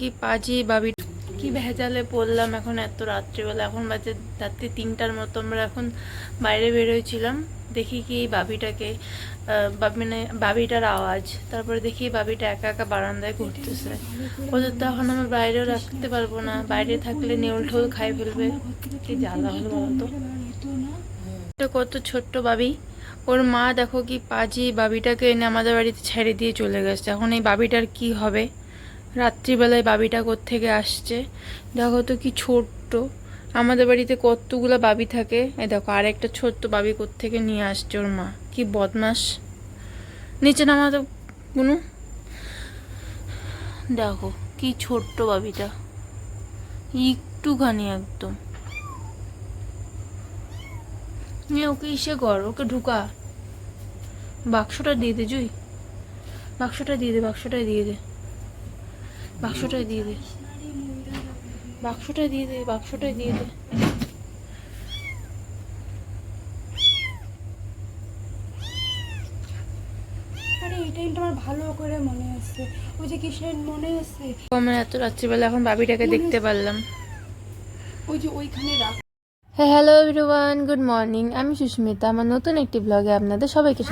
কি পাজি বাবি। কি ভেজালে পড়লাম এখন এত রাত্রিবেলা। এখন বাজে রাত্রি তিনটার মতো। আমরা এখন বাইরে বেরোয়ছিলাম দেখি কি এই বাবিটাকে মানে বাবিটার আওয়াজ। তারপরে দেখি বাবিটা একা একা বারান্দায় ঘুরতেছে। ওদের তো এখন আমরা বাইরেও রাখতে পারব না। বাইরে থাকলে নেউল ঠোল খাই ফেলবে। কি জ্বালা হলো বলতো? কত ছোট্ট বাবি। ওর মা দেখো কি পাজি বাবিটাকে এনে আমাদের বাড়িতে ছেড়ে দিয়ে চলে গেছে। এখন এই বাবিটার কি হবে? রাত্রিবেলায় বাবিটা থেকে আসছে? দেখো তো কি ছোট্ট। আমাদের বাড়িতে কতগুলো বাবি থাকে? এই দেখো আর একটা ছোট্ট বাবি থেকে নিয়ে আসছে ওর মা। কি বদমাস। নিচে নামা তো কোনো দেখো, কি ছোট্ট বাবিটা। একটুখানি একদম। ওকে ইসে কর, ওকে ঢুকা। বাক্সটা দিয়ে দে, জুই। বাক্সটা দিয়ে দে বাক্সটা দিয়ে দে। বাক্সটা দিয়ে দে। বাক্সটা দিয়ে দে বাক্সটা দিয়ে দে। ভালো করে মনে আছে। ওই যে কিসের মনে আছে। আমরা এত রাত্রিবেলা এখন বাবিটাকে দেখতে পারলাম। ওই যে ওইখানে রাখ। হ্যাঁ হ্যালো এভরিওয়ান গুড মর্নিং আমি সুস্মিতা আমার নতুন একটি ব্লগে আপনাদের সবাইকে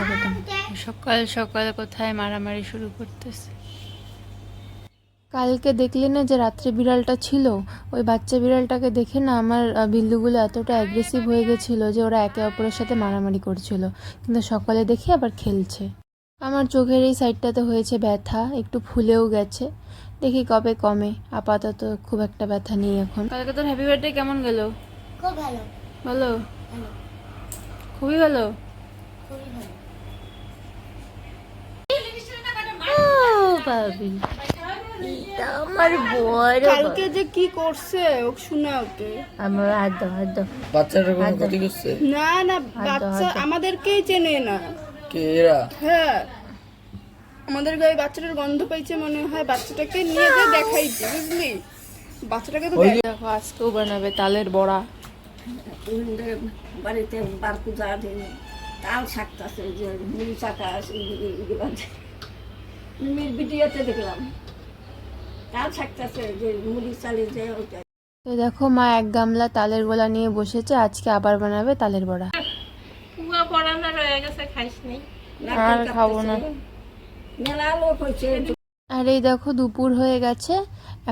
সকাল সকাল কোথায় মারামারি শুরু করতেছে? কালকে দেখলে না যে রাত্রে বিড়ালটা ছিল ওই বাচ্চা বিড়ালটাকে দেখে না আমার বিল্লুগুলো এতটা অ্যাগ্রেসিভ হয়ে গেছিল যে ওরা একে অপরের সাথে মারামারি করছিল। কিন্তু সকালে দেখি আবার খেলছে। আমার চোখের এই সাইডটাতে হয়েছে ব্যথা একটু ফুলেও গেছে। দেখি কবে কমে আপাতত খুব একটা ব্যথা নেই এখন। কালকে তোর হ্যাপি বার্থডে কেমন গেল? খুব ভালো। ভালো? ভালো। খুবই ভালো? খুবই ভালো। আমার বড় কালকে যে কি করছে ও শোনা ওকে আমার হাত দাও হাত দাও বাচ্চাটা কোনো ক্ষতি করছে? না না বাচ্চা আমাদেরকেই চেনে না। কে এরা? হ্যাঁ। আমাদের গায়ে বাচ্চাটার গন্ধ পাইছে মনে হয় বাচ্চাটাকে নিয়ে যে দেখাইছে বুঝলি? বাচ্চাটাকে তো দেখো। আজকেও বানাবে তালের বড়া। বাড়িতে বার পূজা দিন তাল শাকতাছে যে মুড়ি চাকা ভিডিওতে দেখলাম। তাল শাকতাছে যে মুড়ি চালে যে ওইটা। তো দেখো মা এক গামলা তালের গোলা নিয়ে বসেছে আজকে আবার বানাবে তালের বড়া। আর খাব না। মেলা লোক হয়েছে। আর এই দেখো দুপুর হয়ে গেছে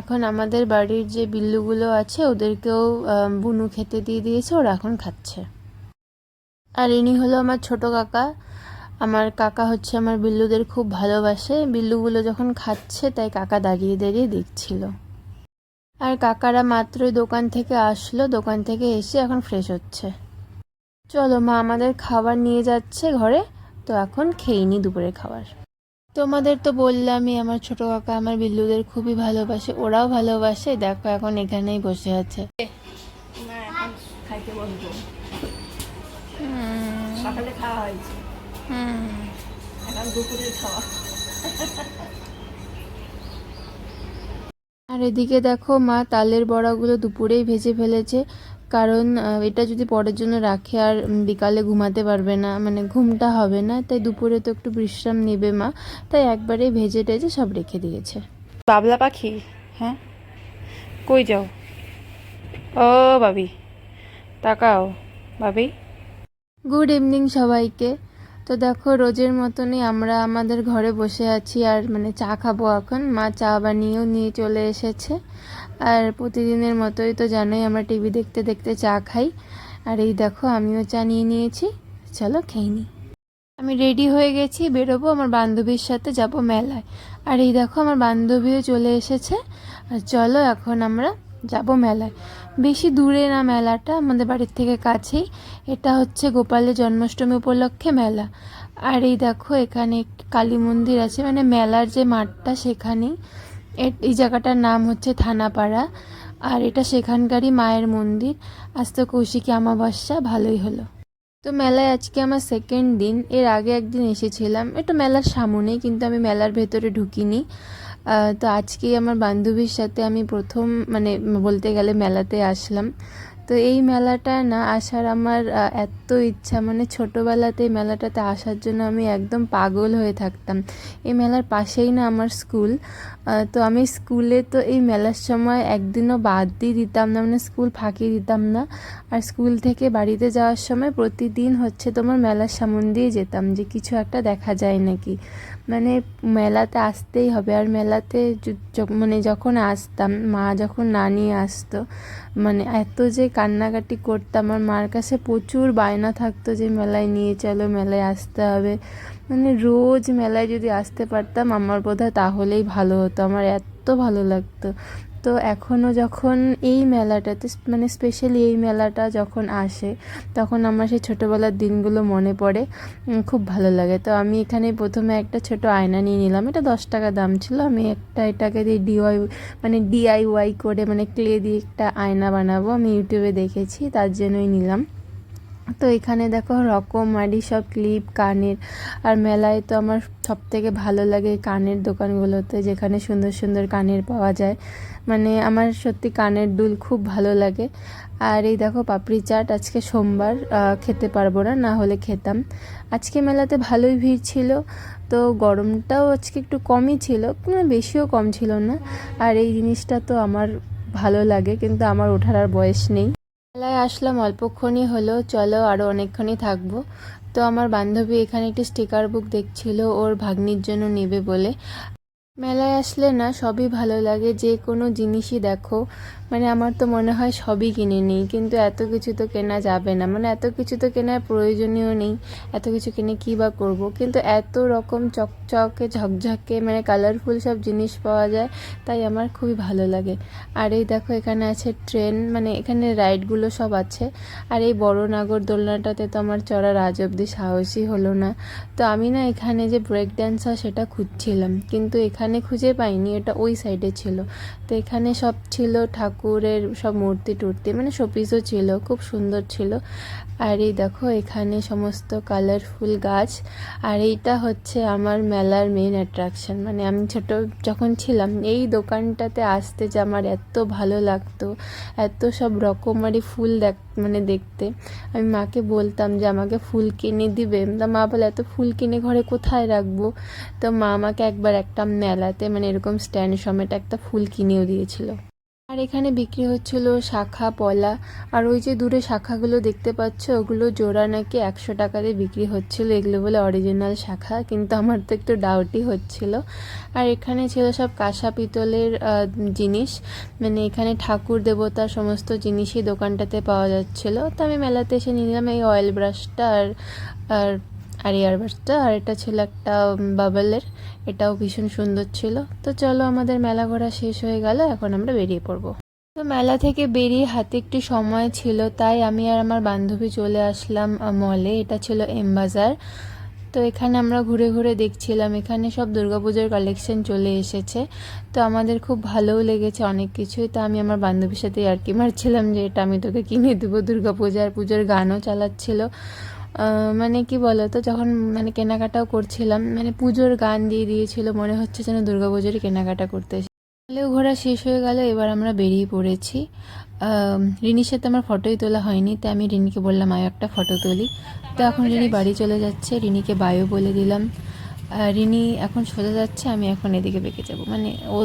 এখন আমাদের বাড়ির যে বিল্লুগুলো আছে ওদেরকেও বুনু খেতে দিয়ে দিয়েছে ওরা এখন খাচ্ছে। আর ইনি হলো আমার ছোট কাকা আমার কাকা হচ্ছে আমার বিল্লুদের খুব ভালোবাসে। বিল্লুগুলো যখন খাচ্ছে, তাই কাকা দাঁড়িয়ে দাঁড়িয়ে দেখছিল। আর কাকারা মাত্রই দোকান থেকে আসলো। দোকান থেকে এসে এখন ফ্রেশ হচ্ছে। চলো মা আমাদের খাবার নিয়ে যাচ্ছে ঘরে। তো এখন খেয়ে নি দুপুরের খাবার। তোমাদের তো বললামই, আমার ছোট কাকা আমার বিল্লুদের খুবই ভালোবাসে। ওরাও ভালোবাসে। দেখো এখন এখানেই বসে আছে। সকালে খাওয়া হয়েছে। এখন দুপুরে খাওয়া আর এদিকে দেখো মা তালের বড়াগুলো দুপুরেই ভেজে ফেলেছে কারণ এটা যদি পরের জন্য রাখে আর বিকালে ঘুমাতে পারবে না মানে ঘুমটা হবে না তাই দুপুরে তো একটু বিশ্রাম নেবে মা তাই একবারে ভেজে টেজে সব রেখে দিয়েছে। বাবলা পাখি? হ্যাঁ? কই যাও? ও বাবি তাকাও বাবি গুড ইভিনিং সবাইকে। তো দেখো, রোজের মতনই আমরা আমাদের ঘরে বসে আছি আর মানে চা খাব এখন। মা চা বানিয়েও নিয়ে চলে এসেছে। আর প্রতিদিনের মতোই তো জানোই আমরা টিভি দেখতে দেখতে চা খাই। আর এই দেখো, আমিও চা নিয়ে নিয়েছি। চলো খেয়ে নিই আমি রেডি হয়ে গেছি, বেরোবো। আমার বান্ধবীর সাথে যাব মেলায়। আর এই দেখো, আমার বান্ধবীও চলে এসেছে। আর চলো এখন আমরা যাব মেলায়। বেশি দূরে না মেলাটা, আমাদের বাড়ির থেকে কাছেই। এটা হচ্ছে গোপালের জন্মাষ্টমী উপলক্ষে মেলা। আর এই দেখো, এখানে কালী মন্দির আছে মানে মেলার যে মাঠটা সেখানেই। এই জায়গাটার নাম হচ্ছে থানাপাড়া। আর এটা সেখানকারই মায়ের মন্দির। আজ তো কৌশিকী অমাবস্যা, ভালোই হলো। তো মেলায় আজকে আমার সেকেন্ড দিন। এর আগে একদিন এসেছিলাম। একটু মেলার সামনে কিন্তু আমি মেলার ভেতরে ঢুকিনি। তো আজকেই আমার বান্ধবীর সাথে আমি প্রথম মানে বলতে গেলে মেলাতে আসলাম। তো এই মেলাটা না আসার আমার এত ইচ্ছা। মানে ছোটোবেলাতে এই মেলাটাতে আসার জন্য আমি একদম পাগল হয়ে থাকতাম। এই মেলার পাশেই না আমার স্কুল। তো আমি স্কুলে তো এই মেলার সময় একদিনও বাদ দিয়ে দিতাম না। মানে স্কুল ফাঁকি দিতাম না। আর স্কুল থেকে বাড়িতে যাওয়ার সময় প্রতিদিন হচ্ছে তোমার মেলার সামন দিয়ে যেতাম যে কিছু একটা দেখা যায় নাকি। মানে মেলাতে আসতেই হবে। আর মেলাতে মানে যখন আসতাম, মা যখন না নিয়ে আসতো মানে এত যে কান্নাকাটি করতাম আমার মার কাছে প্রচুর বায়না থাকতো যে মেলায় নিয়ে চলো, মেলায় আসতে হবে। মানে রোজ মেলায় যদি আসতে পারতাম, আমার বোধহয় তাহলেই ভালো হতো। আমার এত ভালো লাগতো। তো এখনও যখন এই মেলাটাতে মানে স্পেশালি এই মেলাটা যখন আসে, তখন আমার সেই ছোটোবেলার দিনগুলো মনে পড়ে। খুব ভালো লাগে। তো আমি এখানে প্রথমে একটা ছোট আয়না নিয়ে নিলাম। এটা দশ টাকা দাম ছিল। আমি একটা এটাকে দিয়ে ডিওয়াই মানে ডিআইওয়াই করে মানে ক্লে দিয়ে একটা আয়না বানাবো। আমি ইউটিউবে দেখেছি, তার জন্যই নিলাম। তো এখানে দেখো রকম রকমারি সব ক্লিপ, কানের। আর মেলায় তো আমার সব থেকে ভালো লাগে কানের দোকানগুলোতে, যেখানে সুন্দর সুন্দর কানের পাওয়া যায়। মানে আমার সত্যি কানের দুল খুব ভালো লাগে। আর এই দেখো পাপড়ি চাট, আজকে সোমবার খেতে পারব না না হলে খেতাম। আজকে মেলাতে ভালোই ভিড় ছিল, তো গরমটাও আজকে একটু কমই ছিল বেশিও কম ছিল না। আর এই জিনিসটা তো আমার ভালো লাগে, কিন্তু আমার ওঠার আর বয়স নেই। মেলায় আসলাম, অল্পক্ষণই হলো, চলো আরও অনেকক্ষণই থাকব। তো আমার বান্ধবী এখানে একটি স্টিকার বুক দেখছিল, ওর ভাগ্নির জন্য নেবে বলে। মেলায় আসলে না, সবই ভালো লাগে, যে কোনো জিনিসই দেখো। মানে আমার তো মনে হয় সবই কিনে নিই। কিন্তু এত কিছু তো কেনা যাবে না। মানে এত কিছু তো কেনার প্রয়োজনীয় নেই। এত কিছু কিনে কী বা করব? কিন্তু এত রকম চকচকে, ঝকঝকে মানে কালারফুল সব জিনিস পাওয়া যায়, তাই আমার খুবই ভালো লাগে। আর এই দেখো এখানে আছে ট্রেন মানে এখানে রাইডগুলো সব আছে। আর এই বড় নাগর দোলনাটাতে তো আমার চড়ার আজ অব্দি সাহসই হলো না। তো আমি না এখানে যে ব্রেক ড্যান্স হয় সেটা খুঁজছিলাম। কিন্তু এখানে খুঁজে পাইনি, এটা ওই সাইডে ছিল। তো এখানে সব ছিল ঠাকুরের সব মূর্তি টুর্তি মানে শোপিসও ছিল, খুব সুন্দর ছিল। আর এই দেখো, এখানে সমস্ত কালারফুল গাছ। আর এইটা হচ্ছে আমার মেলার মেন অ্যাট্রাকশন মানে আমি ছোট, যখন ছিলাম, এই দোকানটাতে আসতে যে আমার এত ভালো লাগতো, এত সব রকমারি ফুল দেখ মানে দেখতে। আমি মাকে বলতাম যে, আমাকে ফুল কিনে দিবে? তা মা বলে, এত ফুল কিনে ঘরে কোথায় রাখব? তো মা আমাকে একবার একটা মেলাতে মানে এরকম স্ট্যান্ড সমেত একটা ফুল কিনেও দিয়েছিল। আর এখানে বিক্রি হচ্ছিল শাখা, পলা। আর ওই যে দূরে শাখাগুলো দেখতে পাচ্ছ, ওগুলো জোড়া নাকি একশো টাকাতে বিক্রি হচ্ছিল। এগুলো বলে অরিজিনাল শাখা, কিন্তু আমার তো একটু ডাউটই হচ্ছিল। আর এখানে ছিল সব কাঁসা পিতলের জিনিস। মানে এখানে ঠাকুর দেবতার সমস্ত জিনিসই দোকানটাতে পাওয়া যাচ্ছিল। তো আমি মেলাতে এসে নিলাম এই অয়েল ব্রাশটা আর আর আর এয়ার আর এটা ছিল একটা বাবলের এটাও ভীষণ সুন্দর ছিল। তো চলো আমাদের মেলা ঘোরা শেষ হয়ে গেল, এখন আমরা বেরিয়ে পড়ব। তো মেলা থেকে বেরিয়ে হাতে একটু সময় ছিল, তাই আমি আর আমার বান্ধবী চলে আসলাম মলে এটা ছিল এম বাজার তো এখানে আমরা ঘুরে ঘুরে দেখছিলাম, এখানে সব দুর্গাপুজোর কালেকশন চলে এসেছে। তো আমাদের খুব ভালোও লেগেছে অনেক কিছুই। তো আমি আমার বান্ধবীর সাথে আর কি মারছিলাম যে, এটা আমি তোকে কিনে দেবো। দুর্গাপূজার পুজোর গানও চালাচ্ছিল। মানে কি বলো তো যখন মানে কেনাকাটাও করছিলাম মানে পুজোর গান দিয়ে দিয়েছিল মনে হচ্ছে যেন দুর্গাপুজোরই কেনাকাটা করতে। তাহলেও ঘোরা শেষ হয়ে গেল এবার আমরা বেরিয়ে পড়েছি। রিনির সাথে আমার ফটোই তোলা হয়নি তাই আমি রিনিকে বললাম আয় একটা ফটো তুলি। তো এখন রিনি বাড়ি চলে যাচ্ছে রিনিকে বায়ো বলে দিলাম। রিনি এখন সোজা যাচ্ছে আমি এখন এদিকে বেঁকে যাব। মানে ও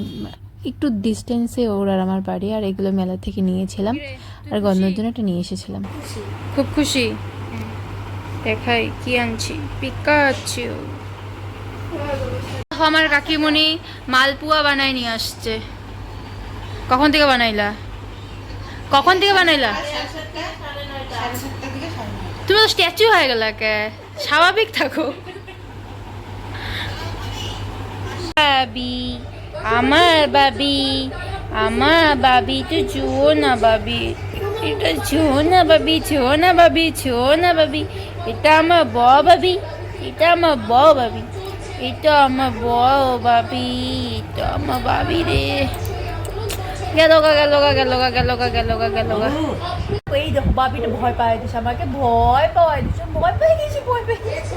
একটু ডিস্টেন্সে ওর আর আমার বাড়ি আর এগুলো মেলা থেকে নিয়েছিলাম। আর গন্ধর জন্য এটা নিয়ে এসেছিলাম। খুব খুশি? দেখাই, কি আনছি? পিকাচু আমার কাকিমণি মালপুয়া বানায় নিয়ে আসছে। কখন থেকে বানাইলা? কখন থেকে বানাইলা? তুমি তো স্ট্যাচু হয়ে গেল কে? স্বাভাবিক থাকো। বাবি আমার বাবি আমার বাবি তো জুও না বাবি এটা ছো না বাবি ছো না বাবি ছো না বাবি এটা আমার ব বাবি এটা আমার ব বাবি এটা আমার ব বাবি এটা আমার বাবি রে। গেল গা গেল গা গেল গা গেল গা গেল গা গেল গা। এই দেখো বাবিটা ভয় পায় দিছে আমাকে ভয় পাওয়াই দিছে ভয় পেয়ে গেছি ভয় পেয়ে গেছি।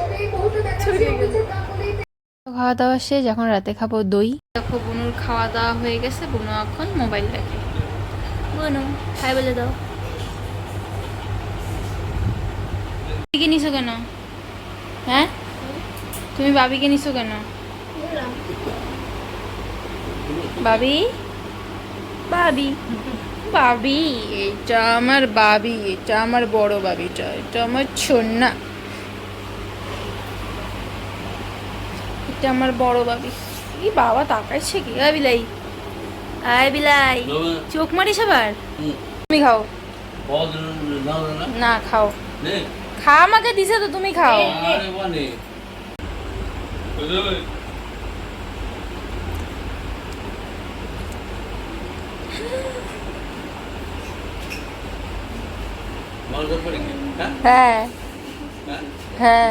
খাওয়া দাওয়া শেষ এখন রাতে খাব দই। দেখো বুনুর খাওয়া দাওয়া হয়ে গেছে বুনু এখন মোবাইল দেখে। বুনু হাই বলে দাও। বাবিকে নিছো কেন? হ্যাঁ? তুমি বাবিকে নিছো কেন? বাবি? বাবি? বাবি এটা আমার বাবি এটা আমার বড় বাবিটা এটা আমার ছন্না। এটা আমার বড় বাবি। কি বাবা তাকাইছে কি? আয় বিলাই। আয় বিলাই। চোখ মারিস আবার? তুমি খাও। না? খাও। খা আমাকে দিছে তো তুমি খাও হ্যাঁ হ্যাঁ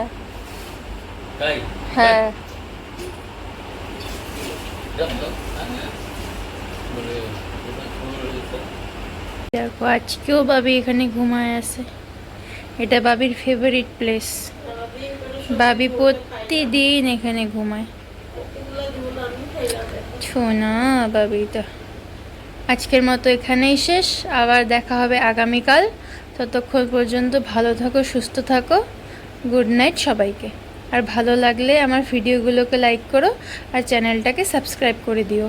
হ্যাঁ দেখো আজকেও বাবি এখানে ঘুমায় আছে এটা বাবির ফেভারিট প্লেস বাবি প্রতিদিন এখানে ঘুমায়। ছোনা বাবিটা আজকের মতো এখানেই শেষ। আবার দেখা হবে আগামীকাল। ততক্ষণ পর্যন্ত ভালো থাকো, সুস্থ থাকো। গুড নাইট সবাইকে। আর ভালো লাগলে আমার ভিডিওগুলোকে লাইক করো আর চ্যানেলটাকে সাবস্ক্রাইব করে দিও।